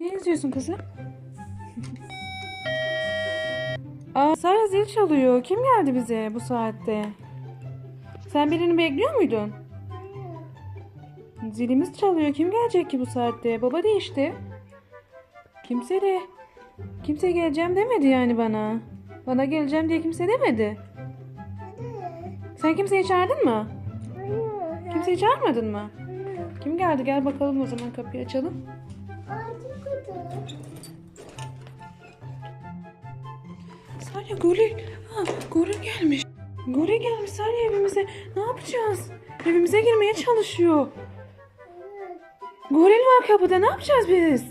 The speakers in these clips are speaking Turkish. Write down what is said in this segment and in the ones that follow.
Ne izliyorsun kızım? Aa, Sara zil çalıyor. Kim geldi bize bu saatte? Sen birini bekliyor muydun? Zilimiz çalıyor. Kim gelecek ki bu saatte? Baba değişti. Kimse de kimse geleceğim demedi yani bana. Bana geleceğim diye kimse demedi. Sen kimseyi çağırdın mı? Hayır. Kimseyi çağırmadın mı? Kim geldi? Gel bakalım o zaman kapıyı açalım. Salya goril. Ha, goril gelmiş. Goril gelmiş Salya evimize. Ne yapacağız? Evimize girmeye çalışıyor. Goril var kapıda. Ne yapacağız biz?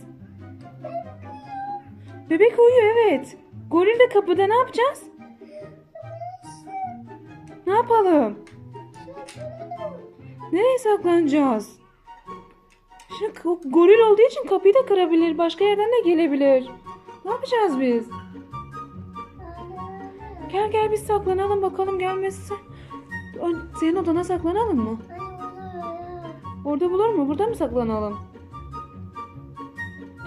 Bebek uyuyor evet. Goril de kapıda. Ne yapacağız? Ne yapalım? Nereye saklanacağız? Şimdi goril olduğu için kapıyı da kırabilir. Başka yerden de gelebilir. Ne yapacağız biz? Gel gel biz saklanalım bakalım gelmezse. Senin odana saklanalım mı? Orada bulur mu? Burada mı saklanalım?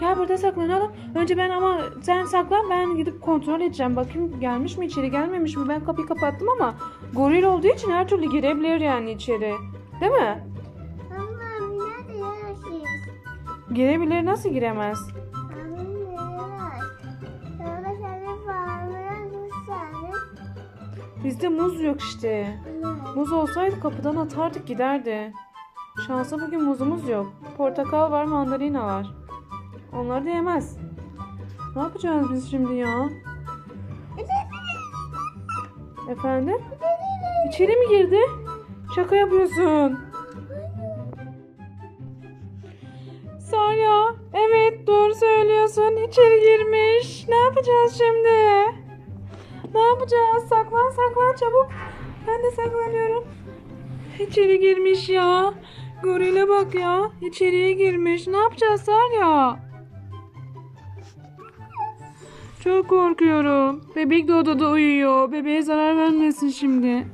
Gel burada saklanalım. Önce ben ama sen saklan ben gidip kontrol edeceğim. Bakayım gelmiş mi içeri gelmemiş mi? Ben kapıyı kapattım ama goril olduğu için her türlü girebilir yani içeri. Değil mi? Girebilir nasıl giremez? Bizde muz yok işte. Muz olsaydı kapıdan atardık giderdi. Şansa bugün muzumuz yok. Portakal var, mandalina var. Onları da yemez. Ne yapacağız biz şimdi ya? Efendim? İçeri mi girdi? Şaka yapıyorsun. Söylüyorsun. İçeri girmiş. Ne yapacağız şimdi? Ne yapacağız? Saklan saklan çabuk. Ben de saklanıyorum. İçeri girmiş ya. Gorile bak ya. İçeriye girmiş. Ne yapacağız Sarya? Çok korkuyorum. Bebek de odada uyuyor. Bebeğe zarar vermesin şimdi.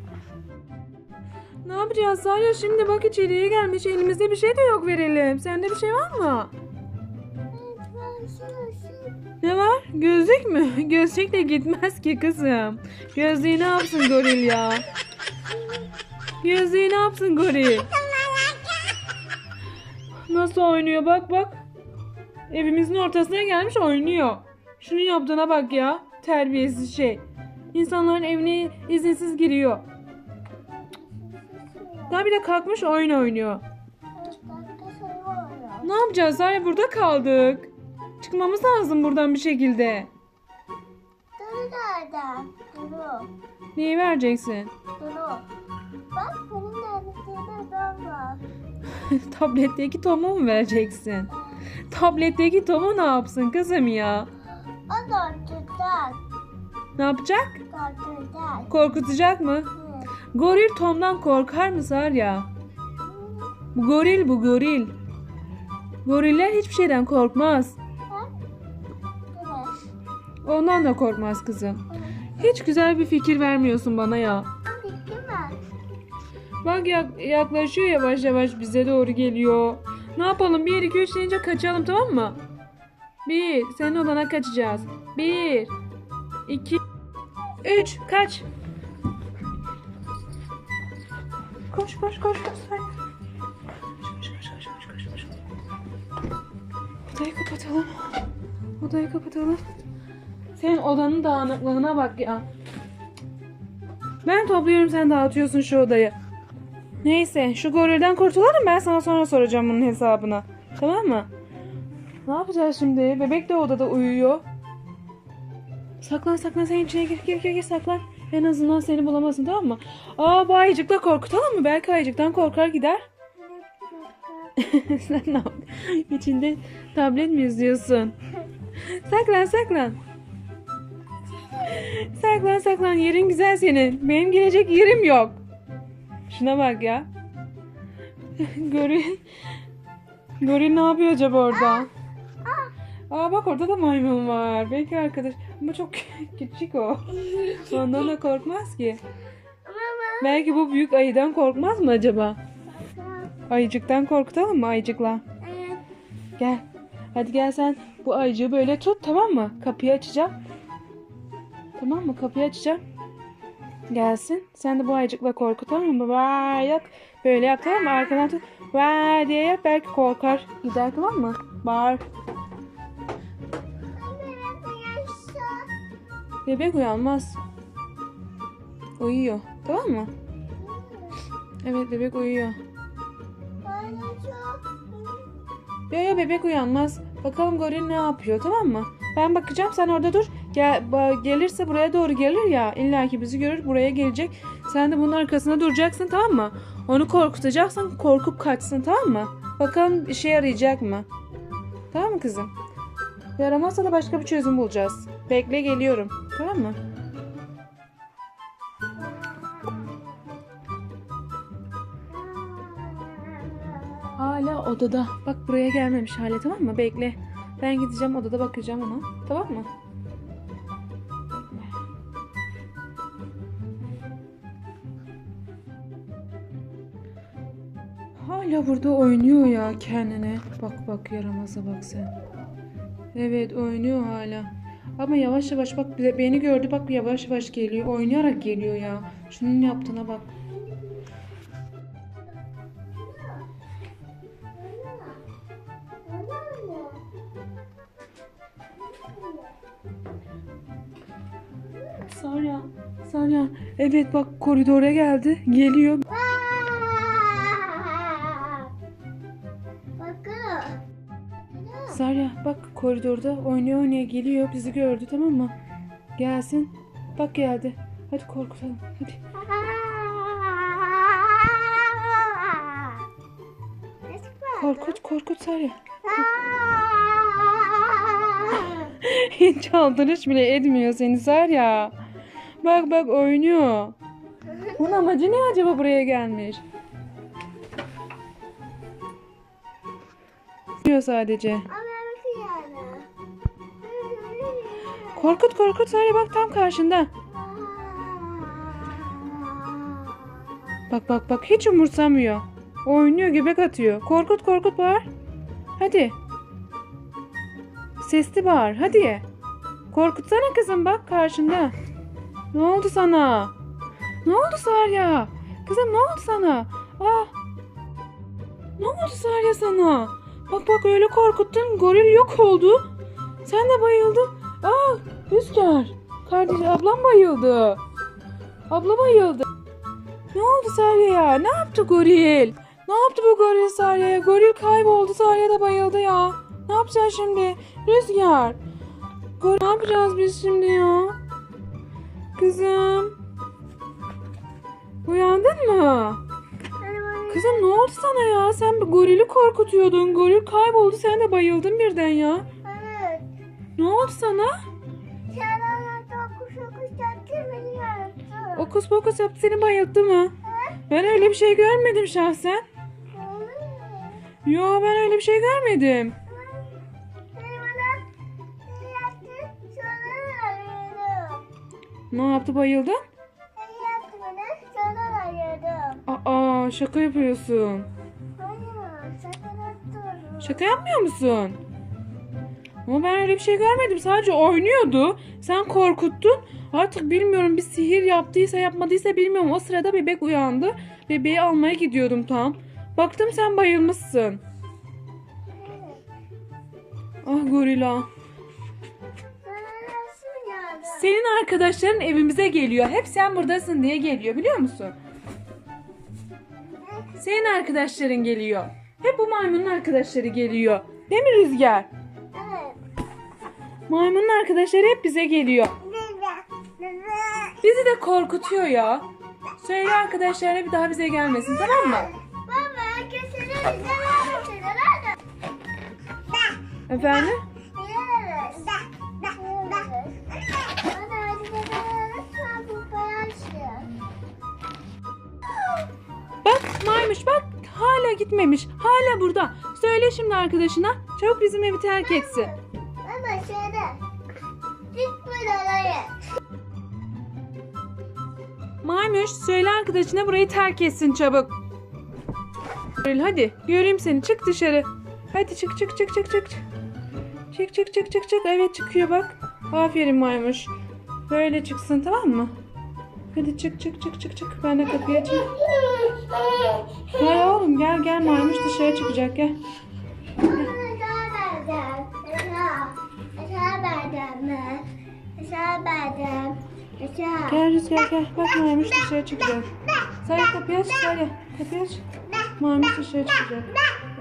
Ne yapacağız Sarya? Şimdi bak içeriye gelmiş. Elimizde bir şey de yok verelim. Sende bir şey var mı? Ne var? Gözlük mü? Gözlükle gitmez ki kızım. Gözlüğü ne yapsın goril ya? Gözlüğü ne yapsın goril? Nasıl oynuyor bak bak. Evimizin ortasına gelmiş oynuyor. Şunun yaptığına bak ya. Terbiyesiz şey. İnsanların evine izinsiz giriyor. Daha bir de kalkmış oyun oynuyor. Ne yapacağız? Hayır burada kaldık. Çıkmamız lazım buradan bir şekilde. Duru nerede? Duru. Neyi vereceksin? Duru. Bak bunun neredesinde ben var. Tabletteki Tom'u mu vereceksin? Tabletteki Tom'u ne yapsın kızım ya? O tutar. Ne yapacak? Tutar. Korkutacak mı? Goril Tom'dan korkar mı Sarya? Bu goril bu goril. Goriller hiçbir şeyden korkmaz. Ondan da korkmaz kızım. Hiç güzel bir fikir vermiyorsun bana ya. Bak yak- yaklaşıyor yavaş yavaş bize doğru geliyor. Ne yapalım? 1 2 3 deyince kaçalım tamam mı? 1 senin odana kaçacağız. 1 2 3 kaç. Koş koş koş. Koş koş koş koş koş koş. Odayı kapatalım. Odayı kapatalım. Senin odanın dağınıklığına bak ya. Ben topluyorum sen dağıtıyorsun şu odayı. Neyse şu gorilden kurtulalım ben sana sonra soracağım bunun hesabını. Tamam mı? Ne yapacağız şimdi? Bebek de odada uyuyor. Saklan saklan sen içine gir gir gir, gir saklan. En azından seni bulamasın tamam mı? Aa bu ayıcıkla korkutalım mı? Belki ayıcıktan korkar gider. sen ne yaptın? İçinde tablet mi izliyorsun? saklan saklan. Saklan saklan yerin güzel senin. Benim girecek yerim yok. Şuna bak ya. Goril. Goril ne yapıyor acaba orada? Aa bak orada da maymun var. Belki arkadaş. Ama çok küçük o. Ondan da korkmaz ki. Belki bu büyük ayıdan korkmaz mı acaba? Ayıcıktan korkutalım mı ayıcıkla? Evet. Gel. Hadi gel sen Bu ayıcığı böyle tut tamam mı? Kapıyı açacağım. Tamam mı? Kapıyı açacağım. Gelsin. Sen de bu ayıcıkla korkut tamam mı? Vay yap. Böyle yap tamam mı? Arkadan tut. Vay diye yap. Belki korkar. Gider tamam mı? Bağır. Bebek uyanmaz. Uyuyor. Tamam mı? Evet bebek uyuyor. Ya ya bebek uyanmaz. Bakalım goril ne yapıyor tamam mı? Ben bakacağım sen orada dur. Gel, gelirse buraya doğru gelir ya. İlla ki bizi görür buraya gelecek. Sen de bunun arkasında duracaksın tamam mı? Onu korkutacaksın korkup kaçsın tamam mı? Bakalım işe yarayacak mı? Tamam mı kızım? Yaramazsa da başka bir çözüm bulacağız. Bekle geliyorum. Tamam mı? Hala odada. Bak buraya gelmemiş hala tamam mı? Bekle. Ben gideceğim odada bakacağım ona. Tamam mı? Hala burada oynuyor ya kendine. Bak bak yaramaza bak sen. Evet oynuyor hala. Ama yavaş yavaş bak beni gördü bak yavaş yavaş geliyor. Oynayarak geliyor ya. Şunun yaptığına bak. Sarya. Sarya. Evet bak koridora geldi. Geliyor. Koridorda oynuyor oynaya geliyor. Bizi gördü tamam mı? Gelsin. Bak geldi. Hadi korkutalım. Hadi. Korkut korkut Sarya. Hiç aldırış bile etmiyor seni Sarya. Bak bak oynuyor. Bunun amacı ne acaba buraya gelmiş? Oynuyor sadece. Korkut korkut Sarya bak tam karşında. Bak bak bak hiç umursamıyor. Oynuyor göbek atıyor. Korkut korkut bağır. Hadi. Sesli bağır hadi. Korkutsana kızım bak karşında. Ne oldu sana? Ne oldu Sarya? Kızım ne oldu sana? Ah. Ne oldu Sarya sana? Bak bak öyle korkuttun. Goril yok oldu. Sen de bayıldın. Ah Rüzgar. Kardeş ablam bayıldı. Abla bayıldı. Ne oldu Sarya'ya? Ne yaptı goril? Ne yaptı bu goril Sarya'ya? Goril kayboldu. Sarya da bayıldı ya. Ne yapacağız şimdi? Rüzgar. Goril ne yapacağız biz şimdi ya? Kızım. Uyandın mı? Kızım ne oldu sana ya? Sen gorili korkutuyordun. Goril kayboldu. Sen de bayıldın birden ya. Ne oldu sana? Okus pokus yaptı seni bayılttı mı? Ben öyle bir şey görmedim şahsen. Yo ben öyle bir şey görmedim. Ne yaptı bayıldın? Aa şaka yapıyorsun. Hayır. Şaka yapmıyor musun? Ama ben öyle bir şey görmedim. Sadece oynuyordu. Sen korkuttun. Artık bilmiyorum bir sihir yaptıysa yapmadıysa bilmiyorum. O sırada bebek uyandı. Bebeği almaya gidiyordum tam. Baktım sen bayılmışsın. Ah gorila. Senin arkadaşların evimize geliyor. Hep sen buradasın diye geliyor biliyor musun? Senin arkadaşların geliyor. Hep bu maymunun arkadaşları geliyor. Değil mi Rüzgar? Maymunun arkadaşları hep bize geliyor. Bizi de korkutuyor ya. Söyle arkadaşlarına bir daha bize gelmesin tamam mı? Baba, kesin bize vermesin. Nerede? Efendim? Bak maymuş bak hala gitmemiş. Hala burada. Söyle şimdi arkadaşına. Çabuk bizim evi terk etsin. Maymuş söyle arkadaşına burayı terk etsin çabuk. Hadi göreyim seni çık dışarı. Hadi çık çık çık çık çık. Çık çık çık çık çık. Evet çıkıyor bak. Aferin maymuş. Böyle çıksın tamam mı? Hadi çık çık çık çık çık. Ben de kapıyı açayım. Gel oğlum gel gel maymuş dışarı çıkacak gel. Gel Rüzgar gel. Bak maymuş dışarı çıkacak. Sadece kapıyı aç Sadece. Kapıyı aç. Maymuş dışarı çıkacak.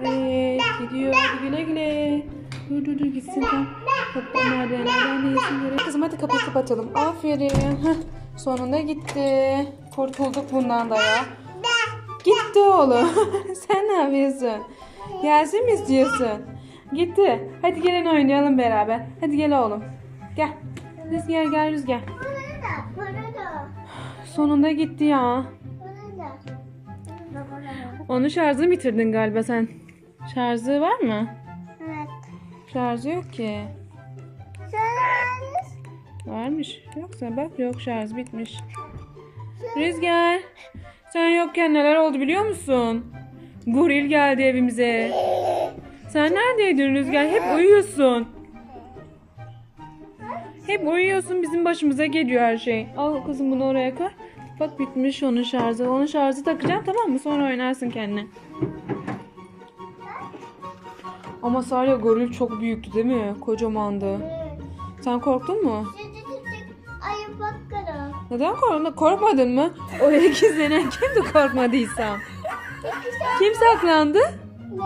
Evet gidiyor. Hadi güle güle. Dur dur dur gitsin tam. Kapı merdivenlerden göre. Kızım hadi kapıyı kapatalım. Aferin. Heh, sonunda gitti. Kurtulduk bundan da ya. Gitti oğlum. Sen ne yapıyorsun? Gelsin mi istiyorsun? Gitti. Hadi gelin oynayalım beraber. Hadi gel oğlum. Gel. Rüzgar gel Rüzgar. Sonunda gitti ya. Onu şarjını bitirdin galiba sen. Şarjı var mı? Şarjı yok ki. Varmış. Yoksa bak yok şarj bitmiş. Rüzgar. Sen yokken neler oldu biliyor musun? Goril geldi evimize. Sen neredeydin Rüzgar? Hep uyuyorsun. Hep uyuyorsun bizim başımıza geliyor her şey. Al kızım bunu oraya koy. Bak bitmiş onun şarjı. Onun şarjı takacağım tamam mı? Sonra oynarsın kendine. Ama Sarya goril çok büyüktü değil mi? Kocamandı. Sen korktun mu? Ay bakalım. Neden korktun? Korkmadın mı? Oraya gizlenen kimdi korkmadıysam? Kim saklandı? Ne?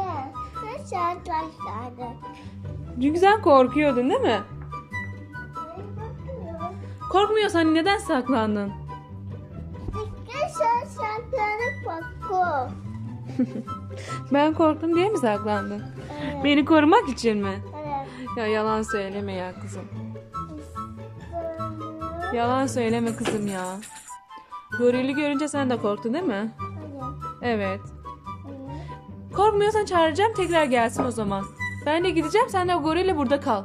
Ne şartlaşlardı? Çünkü sen korkuyordun değil mi? Korkmuyorsan neden saklandın? Şartları bakko. Ben korktum diye mi saklandın? Evet. Beni korumak için mi? Evet. Ya yalan söyleme ya kızım. Yalan söyleme kızım ya. Gorili görünce sen de korktun değil mi? Evet. Korkmuyorsan çağıracağım tekrar gelsin o zaman. Ben de gideceğim sen de gorille burada kal.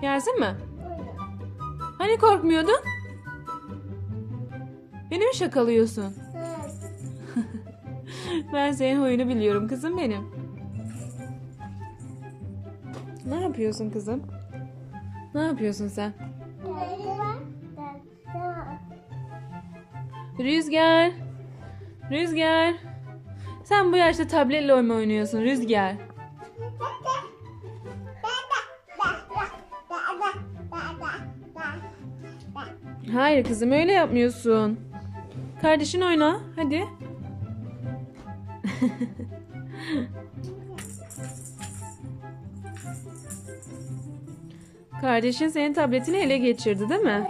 Gelsin mi? Hani korkmuyordun? Beni mi şakalıyorsun? Ben senin huyunu biliyorum kızım benim. Ne yapıyorsun kızım? Ne yapıyorsun sen? Rüzgar. Rüzgar. Sen bu yaşta tabletle oyun mu oynuyorsun Rüzgar? Hayır kızım öyle yapmıyorsun. Kardeşin oyna hadi. Kardeşin senin tabletini ele geçirdi değil mi?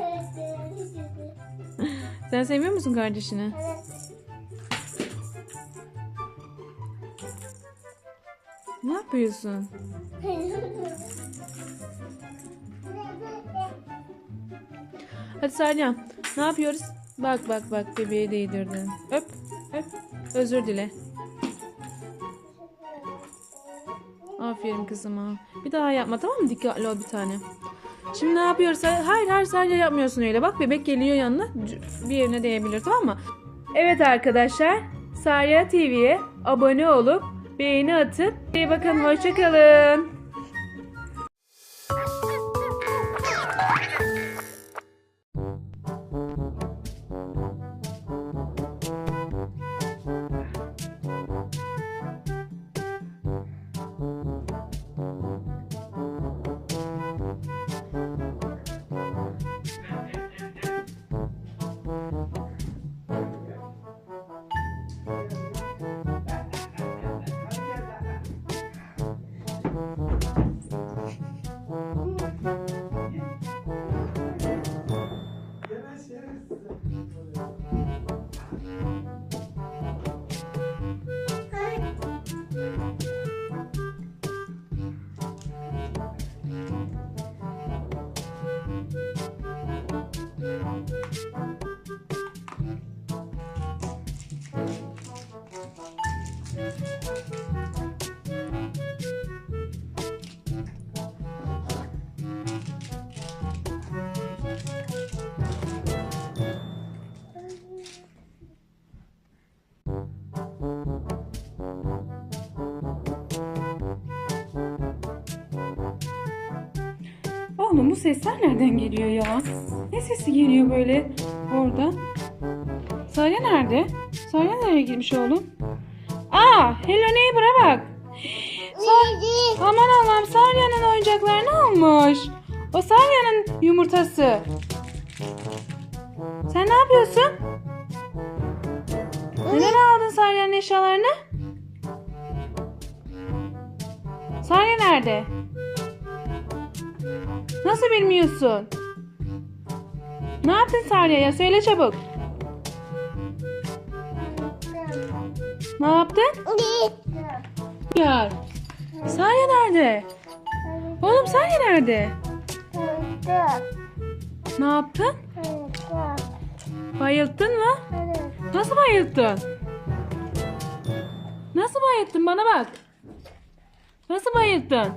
Sen seviyor musun kardeşini? Ne yapıyorsun? Hadi Salya, ne yapıyoruz? Bak bak bak bebeğe değdirdin. Öp, öp. Özür dile. Aferin kızıma. Bir daha yapma tamam mı? Dikkatli ol bir tane. Şimdi ne yapıyoruz? Hayır hayır Salya yapmıyorsun öyle. Bak bebek geliyor yanına. Bir yerine değebilir tamam mı? Evet arkadaşlar. Sarya TV'ye abone olup beğeni atıp iyi bakın hoşçakalın. Oğlum bu sesler nereden geliyor ya? Ne sesi geliyor böyle orada? Sarya nerede? Sarya nereye gitmiş oğlum? Aa, Hello Neighbor'a bak. Neydi? Aman Allah'ım Sarya'nın oyuncaklarını almış. O Sarya'nın yumurtası. Sen ne yapıyorsun? Neden aldın Sarya'nın eşyalarını? Sarya nerede? Nasıl bilmiyorsun? Ne yaptın Sarya'ya? Söyle çabuk. Ne yaptın? Ya. Sarya nerede? Oğlum Sarya nerede? Ne yaptın? Bayılttın mı? Nasıl bayılttın? Nasıl bayılttın bana bak. Nasıl bayılttın?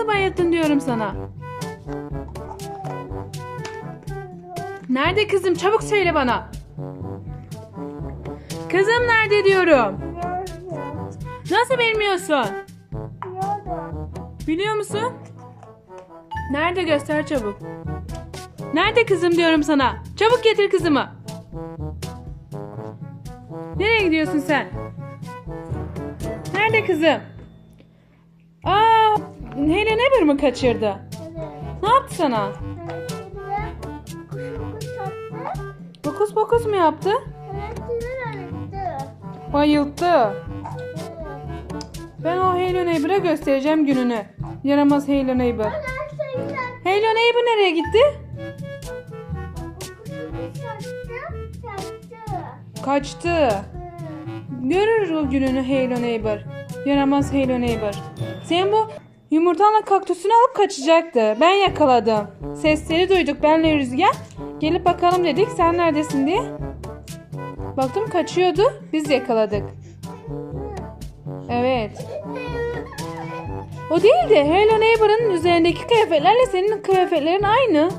Nasıl bayılttın diyorum sana. Nerede kızım? Çabuk söyle bana. Kızım nerede diyorum. Nasıl bilmiyorsun? Biliyor musun? Nerede göster çabuk. Nerede kızım diyorum sana. Çabuk getir kızımı. Nereye gidiyorsun sen? Nerede kızım? Aa, Hele ne bir mi kaçırdı? Ne yaptı sana? Bokus bokus mu yaptı? Bayılttı. Ben o Hello Neighbor'a göstereceğim gününü. Yaramaz Hello Neighbor. Hello Neighbor nereye gitti? Kaçtı. Görür o gününü Hello Neighbor. Yaramaz Hello Neighbor. Sen bu yumurtanla kaktüsünü alıp kaçacaktı. Ben yakaladım. Sesleri duyduk benle Rüzgar. Gelip bakalım dedik sen neredesin diye. Baktım kaçıyordu. Biz yakaladık. Evet. O değil de Hello Neighbor'ın üzerindeki kıyafetlerle senin kıyafetlerin aynı.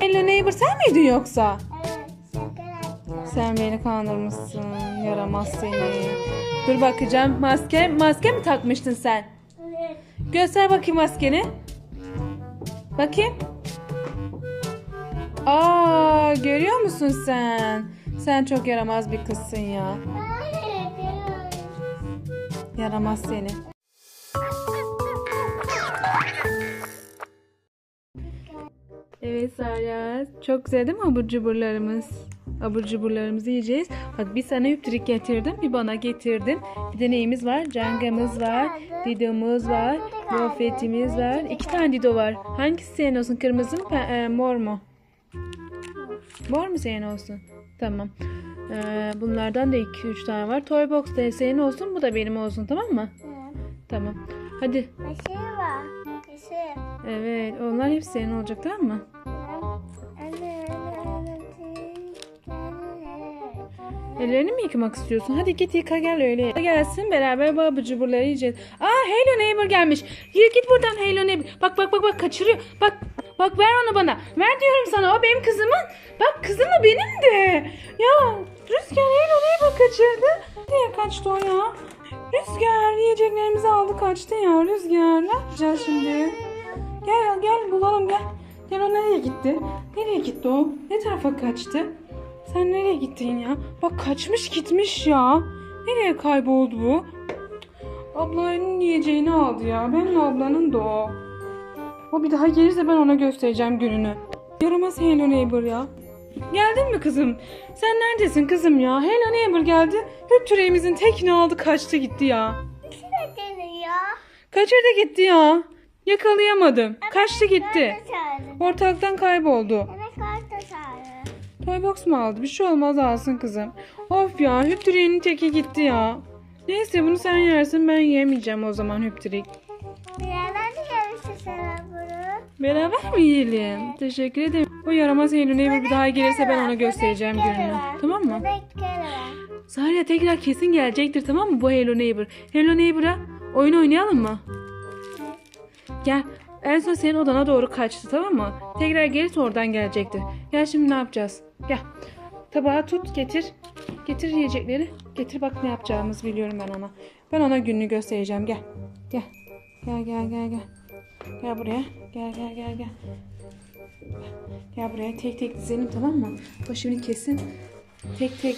Hello Neighbor sen miydin yoksa? Sen beni kandırmışsın. Yaramaz seni. Dur bakacağım. Maske, maske mi takmıştın sen? Göster bakayım maskeni. Bakayım. Aa, görüyor musun sen? Sen çok yaramaz bir kızsın ya. Yaramaz seni. Evet Sarya. Çok güzel değil mi abur cuburlarımız? Abur cuburlarımızı yiyeceğiz. Bak bir sana hüptürik getirdim. Bir bana getirdim. Bir de neyimiz var? Cangamız var. Didomuz var. Gofretimiz var. İki tane dido var. Hangisi senin olsun? Kırmızı mı? e, mor mu? Mor mu senin olsun? Tamam. Ee, bunlardan da 2-3 tane var. Toy box da senin olsun. Bu da benim olsun. Tamam mı? Tamam. Hadi. Evet. Onlar hepsi senin olacak tamam mı? Ellerini mi yıkamak istiyorsun? Hadi git yıka gel öyle. Gelsin beraber bu abur cuburları yiyeceğiz. Aa Hello Neighbor gelmiş. Yürü git buradan Hello Neighbor. Bak bak bak bak kaçırıyor. Bak bak ver onu bana. Ver diyorum sana o benim kızımın. Bak kızım da benim de. Ya Rüzgar Hello Neighbor kaçırdı. Nereye kaçtı o ya? Rüzgar yiyeceklerimizi aldı kaçtı ya Rüzgar. Ne yapacağız şimdi? Gel gel bulalım gel. Gel o nereye gitti? Nereye gitti o? Ne tarafa kaçtı? Sen nereye gittin ya? Bak kaçmış gitmiş ya. Nereye kayboldu bu? Ablanın yiyeceğini aldı ya. Benim ablanın da o. O bir daha gelirse ben ona göstereceğim gününü. Yaramaz Hello Neighbor ya. Geldin mi kızım? Sen neredesin kızım ya? Hello Neighbor geldi. Hep türeğimizin tekini aldı kaçtı gitti ya. Kaçırdı gitti ya. Yakalayamadım. Kaçtı gitti. Ortalıktan kayboldu. Toybox mu aldı? Bir şey olmaz alsın kızım. Of ya hüptüreğinin teki gitti ya. Neyse bunu sen yersin ben yemeyeceğim o zaman hüptürek. Beraber mi yiyelim? Teşekkür ederim. O yaramaz Eylül Neighbor bir daha gelirse ben ona göstereceğim gününü. Tamam mı? Zarya tekrar kesin gelecektir tamam mı bu Hello Neighbor? Hello Neighbor'a oyun oynayalım mı? Gel. En son senin odana doğru kaçtı tamam mı? Tekrar gelirse oradan gelecektir. Gel şimdi ne yapacağız? Gel. Tabağı tut getir. Getir yiyecekleri. Getir bak ne yapacağımızı biliyorum ben ona. Ben ona gününü göstereceğim. Gel. Gel. Gel gel gel gel. Gel buraya. Gel gel gel gel. Gel buraya tek tek dizelim tamam mı? Başını kesin. Tek tek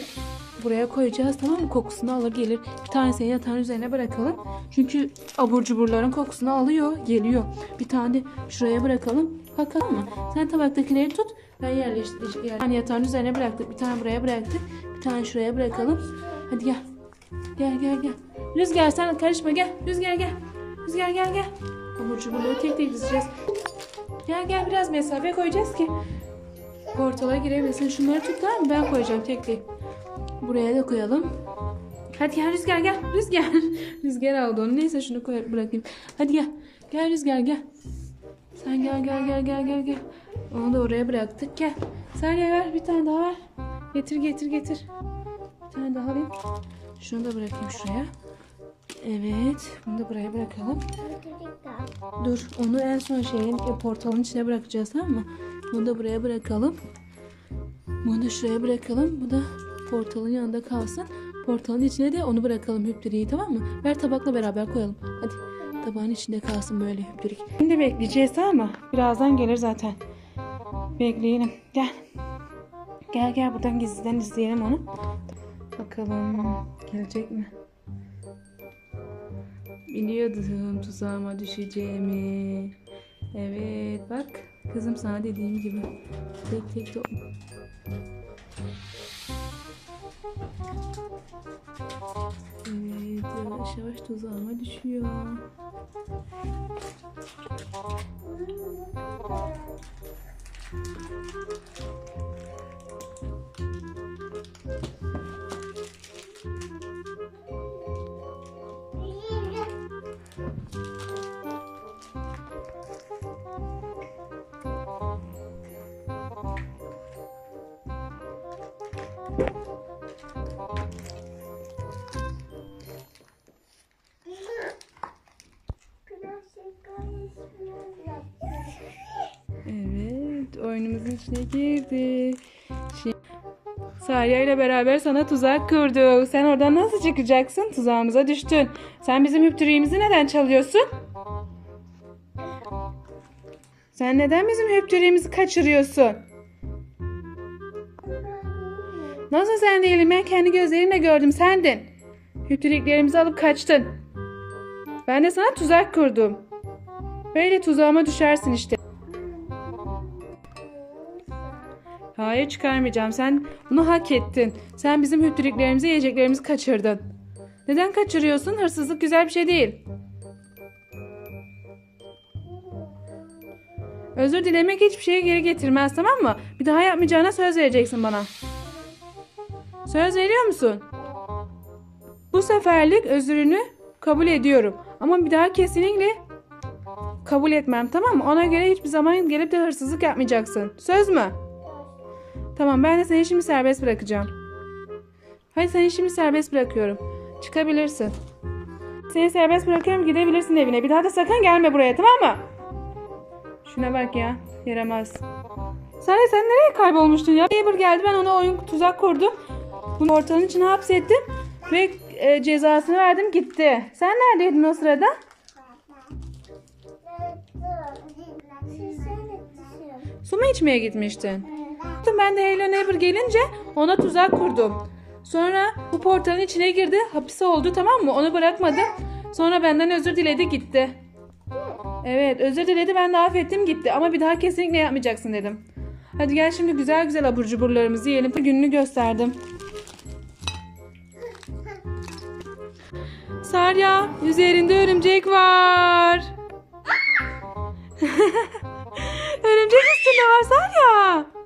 buraya koyacağız tamam mı? Kokusunu alır gelir. Bir tanesini yatağın üzerine bırakalım. Çünkü abur cuburların kokusunu alıyor, geliyor. Bir tane de şuraya bırakalım. Bakalım mı? Sen tabaktakileri tut. Ben yerleştireceğim. Bir tane yatağın üzerine bıraktık. Bir tane buraya bıraktık. Bir tane şuraya bırakalım. Hadi gel. Gel gel gel. Rüzgar sen karışma gel. Rüzgar gel. Rüzgar gel gel. Abur cuburları tek tek dizeceğiz. Gel gel biraz mesafe koyacağız ki portala girebilsin. Şunları tut tamam mı? Ben koyacağım tek tek. Buraya da koyalım. Hadi gel Rüzgar gel. Rüzgar. Rüzgar aldı onu. Neyse şunu koy bırakayım. Hadi gel. Gel Rüzgar gel. Sen gel gel gel gel gel gel. Onu da oraya bıraktık. Gel. Sen gel ver. Bir tane daha ver. Getir getir getir. Bir tane daha alayım. Şunu da bırakayım şuraya. Evet. Bunu da buraya bırakalım. Dur onu en son şeyin e, portalın içine bırakacağız tamam mı? Bunu da buraya bırakalım. Bunu da şuraya bırakalım. Bu da portalın yanında kalsın. Portalın içine de onu bırakalım hüptüriği tamam mı? Ver tabakla beraber koyalım. Hadi tabağın içinde kalsın böyle hüptürik. Şimdi bekleyeceğiz mı? Birazdan gelir zaten. Bekleyelim. Gel. Gel gel buradan gizliden izleyelim onu. Bakalım gelecek mi? Biliyordum tuzağıma düşeceğimi. Evet bak kızım sana dediğim gibi tek tek de... yavaş tuzağıma düşüyor. Oyunumuzun içine girdi. Şimdi Sarya ile beraber sana tuzak kurduk. Sen oradan nasıl çıkacaksın? Tuzağımıza düştün. Sen bizim hüptüreğimizi neden çalıyorsun? Sen neden bizim hüptüreğimizi kaçırıyorsun? Nasıl sen değilim? Ben kendi gözlerimle gördüm. Sendin. Hüptüreklerimizi alıp kaçtın. Ben de sana tuzak kurdum. Böyle tuzağıma düşersin işte. Hayır çıkarmayacağım. Sen bunu hak ettin. Sen bizim hüttürüklerimizi, yiyeceklerimizi kaçırdın. Neden kaçırıyorsun? Hırsızlık güzel bir şey değil. Özür dilemek hiçbir şeyi geri getirmez tamam mı? Bir daha yapmayacağına söz vereceksin bana. Söz veriyor musun? Bu seferlik özrünü kabul ediyorum. Ama bir daha kesinlikle kabul etmem tamam mı? Ona göre hiçbir zaman gelip de hırsızlık yapmayacaksın. Söz mü? Tamam ben de seni şimdi serbest bırakacağım. Hadi seni şimdi serbest bırakıyorum. Çıkabilirsin. Seni serbest bırakıyorum gidebilirsin evine. Bir daha da sakın gelme buraya tamam mı? Şuna bak ya. Yaramaz. Sen sen nereye kaybolmuştun ya? Neighbor geldi ben ona oyun tuzak kurdum. Bunu ortanın içine hapsettim. Ve e, cezasını verdim gitti. Sen neredeydin o sırada? Su mu içmeye gitmiştin? Ben de Hello Neighbor gelince ona tuzak kurdum. Sonra bu portalın içine girdi. Hapise oldu tamam mı? Onu bırakmadım. Sonra benden özür diledi gitti. Evet özür diledi ben de affettim gitti. Ama bir daha kesinlikle yapmayacaksın dedim. Hadi gel şimdi güzel güzel abur cuburlarımızı yiyelim. Gününü gösterdim. Sarya üzerinde örümcek var. örümcek üstünde var Sarya.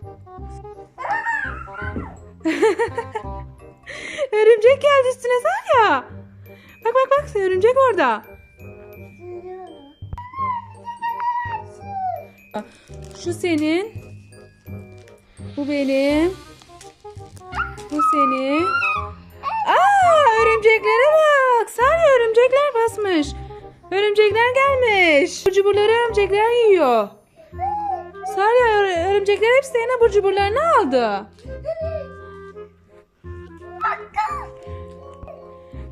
örümcek geldi üstüne Sarya. Bak bak bak örümcek orada. Şu senin. Bu benim. Bu senin. Aa örümceklere bak. Sarı örümcekler basmış. Örümcekler gelmiş. Bu cuburları örümcekler yiyor. Sarı ör- örümcekler hepsi senin abur cuburlarını aldı.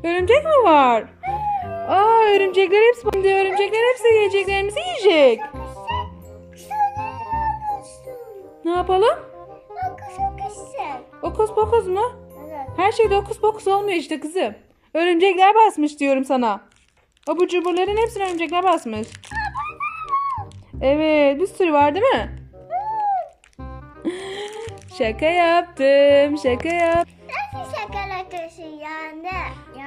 Örümcek mi var? Aa örümcekler hepsi şimdi örümcekler hepsi yiyeceklerimizi yiyecek. Ne yapalım? Okus pokus mu? Her şey dokuz pokus olmuyor işte kızım. Örümcekler basmış diyorum sana. Abur cuburların hepsini örümcekler basmış. Evet bir sürü var değil mi? Şaka yaptım şaka yap.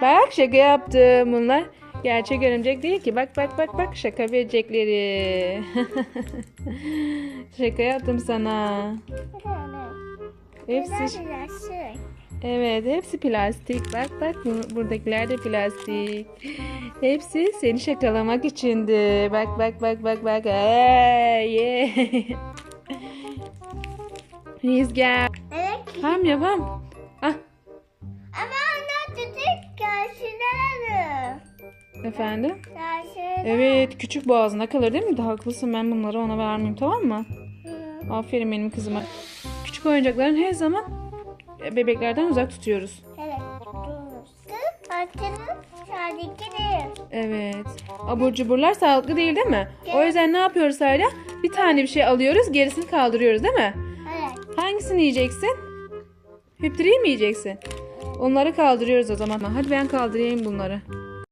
Bak şaka yaptım bunlar. Gerçek örümcek değil ki. Bak bak bak bak şaka verecekleri. şaka yaptım sana. Hepsi Evet hepsi plastik. Bak bak bu- buradakiler de plastik. Hepsi seni şakalamak içindi. Bak bak bak bak bak. Hey, yeah. Rüzgar. Ham yapam. Ah karşılarım. efendim. Evet küçük boğazına kalır değil mi? Haklısın ben bunları ona vermeyeyim tamam mı? Aferin benim kızıma. Küçük oyuncakların her zaman bebeklerden uzak tutuyoruz. Evet. Kız açının sadece değil. Evet. Abur cuburlar sağlıklı değil değil mi? O yüzden ne yapıyoruz hala? Bir tane bir şey alıyoruz gerisini kaldırıyoruz değil mi? Evet. Hangisini yiyeceksin? Hüptiriyi mi yiyeceksin? Onları kaldırıyoruz o zaman. Hadi ben kaldırayım bunları.